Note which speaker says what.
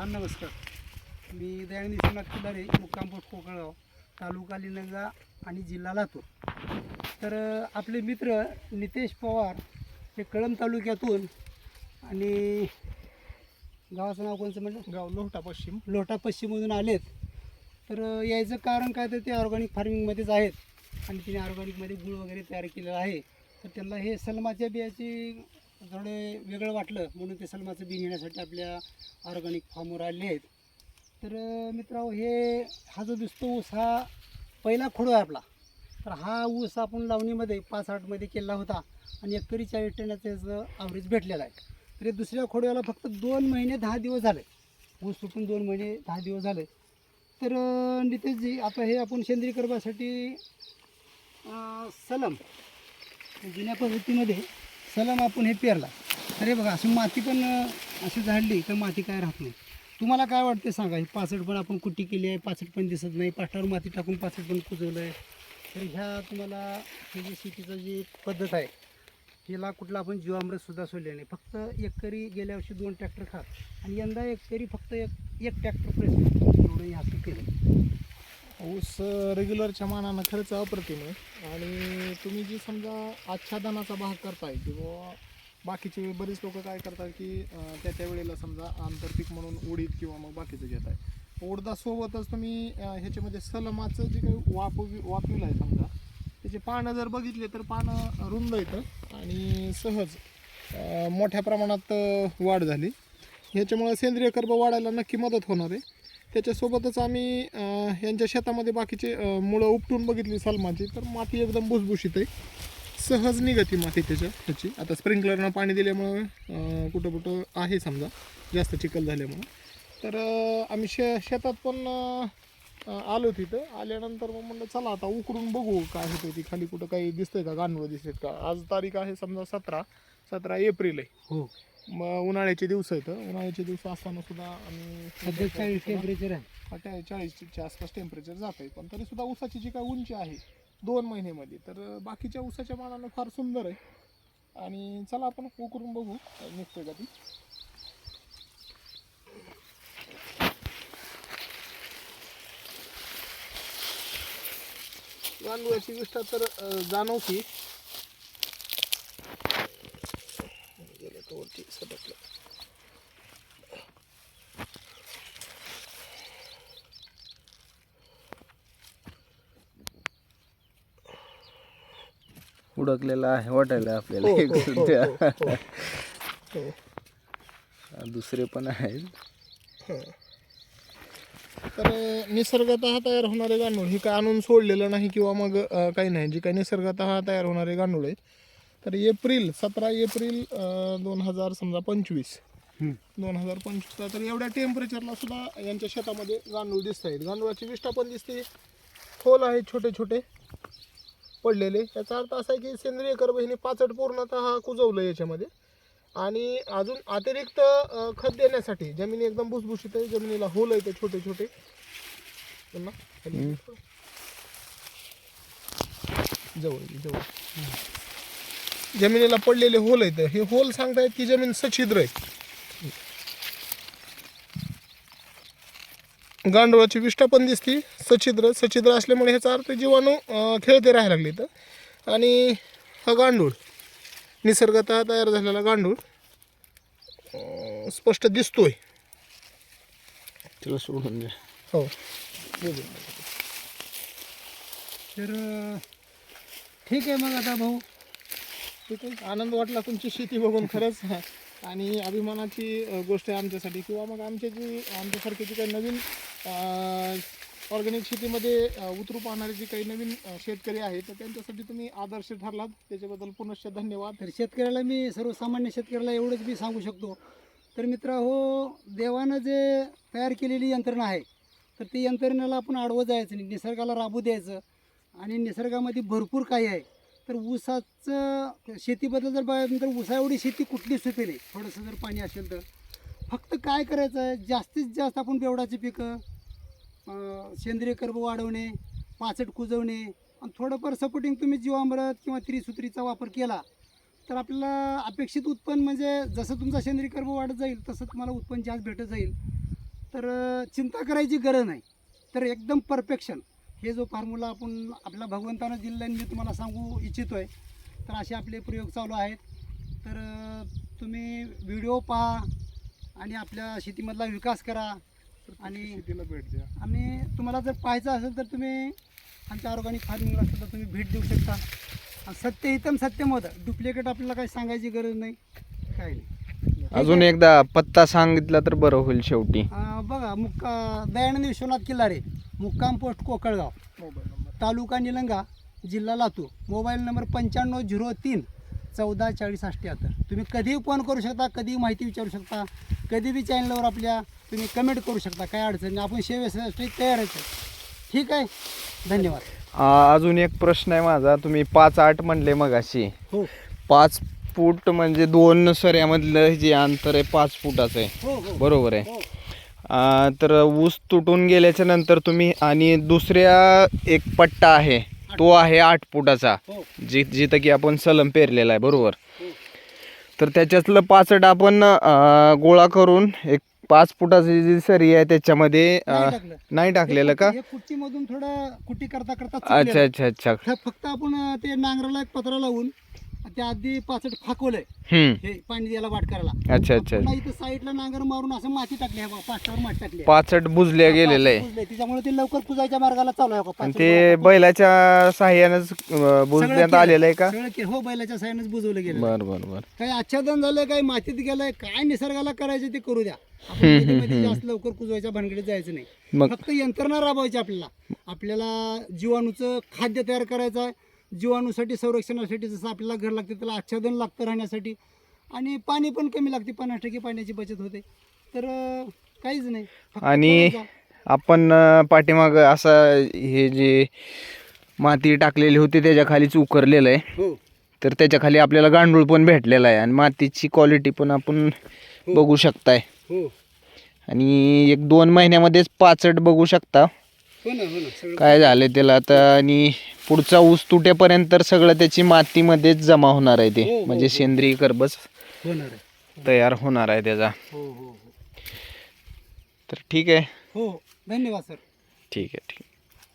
Speaker 1: हा नमस्कार. मी दयानंद विश्वनाथ किल्लारे मुक्काम पोस्ट कोकणगाव तालुका लिनंगा आणि जिल्हा लातूर. तर आपले मित्र नितेश पवार हे कळंब तालुक्यातून आणि गावाचं नाव कोणचं म्हणलं
Speaker 2: गाव लोहटा पश्चिम.
Speaker 1: लोटा पश्चिममधून आलेत. तर यायचं कारण काय तर ते ऑर्गॅनिक फार्मिंगमध्येच आहेत. आणि तिने ऑर्गॅनिकमध्ये गुळ वगैरे तयार केलेला आहे. तर त्यांना हे सलमाच्या बियाची थोडे वेगळं वाटलं म्हणून ते सलमाचं बी घेण्यासाठी आपल्या ऑर्गॅनिक फार्मवर आले आहेत. तर अ, मित्रांनो हे हा जो दिसतो ऊस हा पहिला खोडो आहे आपला. तर हा ऊस आपण लावणीमध्ये पाच आठमध्ये केला होता आणि एकरी चाळीस टनाचं याचं ॲव्हरेज भेटलेला आहे. तर हे दुसऱ्या खोड्याला फक्त दोन महिने दहा दिवस झाले. ऊस सुटून दोन महिने दहा दिवस झाले. तर नितेशजी आता हे आपण सेंद्रिय कर्बासाठी सलम जुन्या पद्धतीमध्ये सलम आपण हे पेरला. अरे बघा अशी माती पण अशी झाडली तर माती काय राहत नाही. तुम्हाला काय वाटते सांगा? ही पाचट पण आपण कुट्टी केली आहे? पाचट पण दिसत नाही. पाठावर माती टाकून पाचट पण कुजवलं आहे तर ह्या तुम्हाला हे जी शेतीचं जी पद्धत आहे हिला कुठला आपण जीवामृत सुद्धा सोडले नाही. फक्त एकरी गेल्या वर्षी दोन ट्रॅक्टर खात. आणि यंदा एकरी फक्त एक एक ट्रॅक्टर प्रेस एवढं हे असं केलं.
Speaker 2: ऊस रेग्युलरच्या मानानं खरंच अप्रतिम आहे आणि तुम्ही जी समजा आच्छादनाचा भाग करताय किंवा बाकीचे बरेच लोक काय करतात की त्या त्या वेळेला समजा आंतरपीक म्हणून उडीद किंवा मग बाकीचं घेत आहे उडदासोबतच तुम्ही ह्याच्यामध्ये सलमाचं जे काही वाप वापविलं आहे समजा त्याचे पानं जर बघितले तर पानं रुंद येतं आणि सहज मोठ्या प्रमाणात वाढ झाली. ह्याच्यामुळे सेंद्रिय कर्ब वाढायला नक्की मदत होणार आहे. त्याच्यासोबतच आम्ही यांच्या शेतामध्ये बाकीचे मुळं उपटून बघितली सलमाची तर माती एकदम भुसभुशीत आहे. सहज निघती माती त्याच्या ह्याची आता स्प्रिंकलरनं पाणी दिल्यामुळं कुठं कुठं आहे समजा. जास्त चिखल झाल्यामुळं. तर आम्ही शे शेतात पण आलो तिथं. आल्यानंतर मग म्हणलं चला आता उकरून बघू काय होतं ती. खाली कुठं काही दिसतंय का? गांडवं दिसत का? आज तारीख आहे समजा सतरा. सतरा एप्रिल आहे.
Speaker 1: हो.
Speaker 2: मग उन्हाळ्याचे दिवस आहेत उन्हाळ्याचे दिवस असताना सुद्धा आम्ही
Speaker 1: सध्या चाळीस टेम्परेचर आहे.
Speaker 2: चाळीसच्या आसपास टेम्परेचर जात आहे पण तरी सुद्धा ऊसाची जी काय उंची आहे दोन महिन्यामध्ये तर बाकीच्या ऊसाच्या मानानं फार सुंदर आहे. आणि चला आपण उकरून बघू निघतोय का ती? गांडुळाची विष्ठा तर जाणवती गेलं तर वरती सटकलं
Speaker 3: उडकलेला आहे वाटायला आपल्याला
Speaker 2: हो,
Speaker 3: एक
Speaker 2: हो, हो,
Speaker 3: सध्या.
Speaker 2: हो, हो.
Speaker 3: दुसरे पण आहेत.
Speaker 2: तर निसर्गतः तयार होणारे गांडूळ हे काय आणून सोडलेलं नाही किंवा मग काही नाही. जे काही निसर्गतः तयार होणारे गांडूळ आहे तर एप्रिल सतरा एप्रिल दोन हजार समजा पंचवीस. दोन हजार पंचवीसला तर एवढ्या टेम्परेचरला सुद्धा यांच्या शेतामध्ये गांडूळ दिसत आहेत गांडुळाची विष्ठा पण दिसते. खोल आहेत छोटे छोटे पडलेले. याचा अर्थ असा आहे की सेंद्रिय कर्बहिने पाचट पूर्णतः कुजवलं याच्यामध्ये. आणि अजून अतिरिक्त खत देण्यासाठी जमिनी एकदम भुसभुशीत आहे. जमिनीला होल आहे ते छोटे छोटे पुन्हा. जवळ जवळ. जमिनीला पडलेले होल आहेत. हे होल सांगतायत की जमीन सछिद्र आहे. गांडुळाची विष्ठा पण दिसती. सछिद्र सछिद्र असल्यामुळे ह्याचा अर्थ जीवाणू खेळते राहायला लागले तर आणि हा गांडूळ निसर्गतः तयार झालेला गांडूळ स्पष्ट दिसतोय.
Speaker 3: तिला सोडून द्या.
Speaker 2: हो.
Speaker 1: तर ठीक आहे मग आता भाऊ.
Speaker 2: खूप आनंद वाटला तुमची शेती बघून खरंच. आणि अभिमानाची गोष्ट आहे आमच्यासाठी. किंवा मग आमचे जी आमच्यासारखे जे काही नवीन ऑर्गॅनिक शेतीमध्ये उतरू पाहणारे जे काही नवीन शेतकरी आहेत तर त्यांच्यासाठी तुम्ही आदर्श ठरलात. त्याच्याबद्दल पुनश्च धन्यवाद.
Speaker 1: तर शेतकऱ्याला मी सर्वसामान्य शेतकऱ्याला एवढंच मी सांगू शकतो. तर मित्र हो देवानं जे तयार केलेली यंत्रणा आहे तर ती यंत्रणेला आपण आडवं जायचं नाही. निसर्गाला राबू द्यायचं. आणि निसर्गामध्ये भरपूर काही आहे. तर ऊसाचं शेतीबद्दल जर बघायचं तर ऊसा एवढी शेती कुठली होते आहे थोडंसं जर पाणी असेल तर. फक्त काय करायचं आहे? जास्तीत जास्त आपण बेवडाची पिकं सेंद्रिय कर्ब वाढवणे पाचट कुजवणे आणि थोडंफार सपोर्टिंग तुम्ही जीवामृत किंवा त्रिसूत्रीचा वापर केला तर आपल्याला अपेक्षित उत्पन्न म्हणजे जसं तुमचा सेंद्रिय कर्ब वाढत जाईल तसं तुम्हाला उत्पन्न जास्त भेटत जाईल. तर चिंता करायची गरज नाही. तर एकदम परफेक्शन हे जो फॉर्म्युला आपण आपल्या भगवंतानं दिलेला आहे, मी तुम्हाला सांगू इच्छितो आहे तर असे आपले प्रयोग चालू आहेत. तर तुम्ही व्हिडिओ पहा आणि आपल्या शेतीमधला विकास करा. आणि
Speaker 2: शेतीला भेट द्या.
Speaker 1: आणि तुम्हाला जर पाहायचं असेल तर तुम्ही आमच्या ऑर्गॅनिक फार्मिंगला सुद्धा तुम्ही भेट देऊ शकता. आणि सत्य हितम सत्यम होतं डुप्लिकेट आपल्याला काही सांगायची गरज नाही. काही नाही.
Speaker 3: अजून एकदा पत्ता सांगितला तर बरं होईल शेवटी.
Speaker 1: बघा मुक्का दयानंद विश्वनाथ किल्लारे मुक्काम पोस्ट कोकळगाव.
Speaker 2: Mobile number.
Speaker 1: तालुका निलंगा जिल्हा लातूर. मोबाईल नंबर पंच्याण्णव झिरो तीन चौदा चाळीस अठ्ठ्याहत्तर तुम्ही कधीही फोन करू शकता कधीही माहिती विचारू शकता कधी बी चॅनलवर आपल्या तुम्ही कमेंट करू शकता काय अडचण नाही. आपण सेवेसाठी तयारच आहे ठीक आहे? धन्यवाद.
Speaker 3: आ, अजून एक प्रश्न आहे माझा. तुम्ही पाच आठ म्हणले मगाशी.
Speaker 1: हो.
Speaker 3: पाच फूट म्हणजे दोन सऱ्यामधलं जे अंतर आहे पाच फुटाचं आहे.
Speaker 1: हो हो.
Speaker 3: बरोबर आहे.
Speaker 1: हो.
Speaker 3: आ, तर ऊस तुटून गेल्याच्यानंतर तुम्ही आणि दुसऱ्या एक पट्टा आहे तो आहे आठ फुटाचा
Speaker 1: हो.
Speaker 3: जि जिथं की आपण सलम पेरलेला आहे बरोबर?
Speaker 1: हो.
Speaker 3: तर त्याच्यातलं पाचट आपण गोळा करून एक पाच फुटाची जी सरी आहे त्याच्यामध्ये
Speaker 1: नाही टाकलं.
Speaker 3: नाही टाकलेलं का?
Speaker 1: कुट्टीमधून थोडं कुट्टी करता करता
Speaker 3: अच्छा. अच्छा अच्छा.
Speaker 1: फक्त आपण ते नांगराला एक पत्रा लावून त्या आधी पाचट फाकवलंय.
Speaker 3: हम्म.
Speaker 1: हे पाणी द्यायला वाट करायला.
Speaker 3: अच्छा अच्छा
Speaker 1: पुन्हा इथं साईडला नांगर मारून असं माती टाकली आहे बघा, पाचटावर माती टाकली आहे.
Speaker 3: पाचट बुजल्या गेलेलं आहे.
Speaker 1: त्याच्यामुळे ते लवकर कुजायच्या मार्गाला चालू आहे बघा,
Speaker 3: आणि
Speaker 1: पाचट
Speaker 3: ते. बैलाच्या साह्यानंच अ,
Speaker 1: सगळं
Speaker 3: बुजण्यात
Speaker 1: केलं.
Speaker 3: आलेलं आहे का?
Speaker 1: सगळं केलं. हो बैलाच्या साईनच बुजवलं गेलं
Speaker 3: बर बर बर.
Speaker 1: काही आच्छादन झालंय काही मातीत गेलंय काय निसर्गाला करायचं ते करू द्या. आपण जास्त लवकर कुजवायच्या भानगडीत जायचं नाही.
Speaker 3: मग?
Speaker 1: फक्त यंत्रणा राबवायची आपल्याला. आपल्याला जीवाणूचं खाद्य तयार करायचं आहे. जीवाणूसाठी संरक्षणासाठी जसं आपल्याला घर लागते त्याला आच्छादन लागतं राहण्यासाठी. आणि पाणी पण कमी लागते पन्नास टक्के पाण्याची बचत होते. तर काहीच नाही.
Speaker 3: आणि. आपण पाठीमाग असं हे जे माती टाकलेली होती त्याच्या खालीच उकरलेलं आहे.
Speaker 1: हो.
Speaker 3: तर त्याच्याखाली आपल्याला गांडूळ पण भेटलेला आहे. आणि मातीची क्वालिटी पण आपण बघू शकताय.
Speaker 1: हो.
Speaker 3: आणि एक दोन महिन्यामध्येच पाचट बघू शकता.
Speaker 1: हो हो
Speaker 3: काय झालं त्याला आता आणि पुढचा ऊस तुटेपर्यंत तर सगळं त्याची मातीमध्येच जमा होणार आहे
Speaker 1: हो,
Speaker 3: ते
Speaker 1: हो,
Speaker 3: म्हणजे
Speaker 1: हो.
Speaker 3: सेंद्रिय कर्बस
Speaker 1: होणार आहे.
Speaker 3: तयार होणार आहे त्याचा.
Speaker 1: हो हो हो.
Speaker 3: तर ठीक आहे.
Speaker 1: हो धन्यवाद सर.
Speaker 3: ठीक आहे ठीक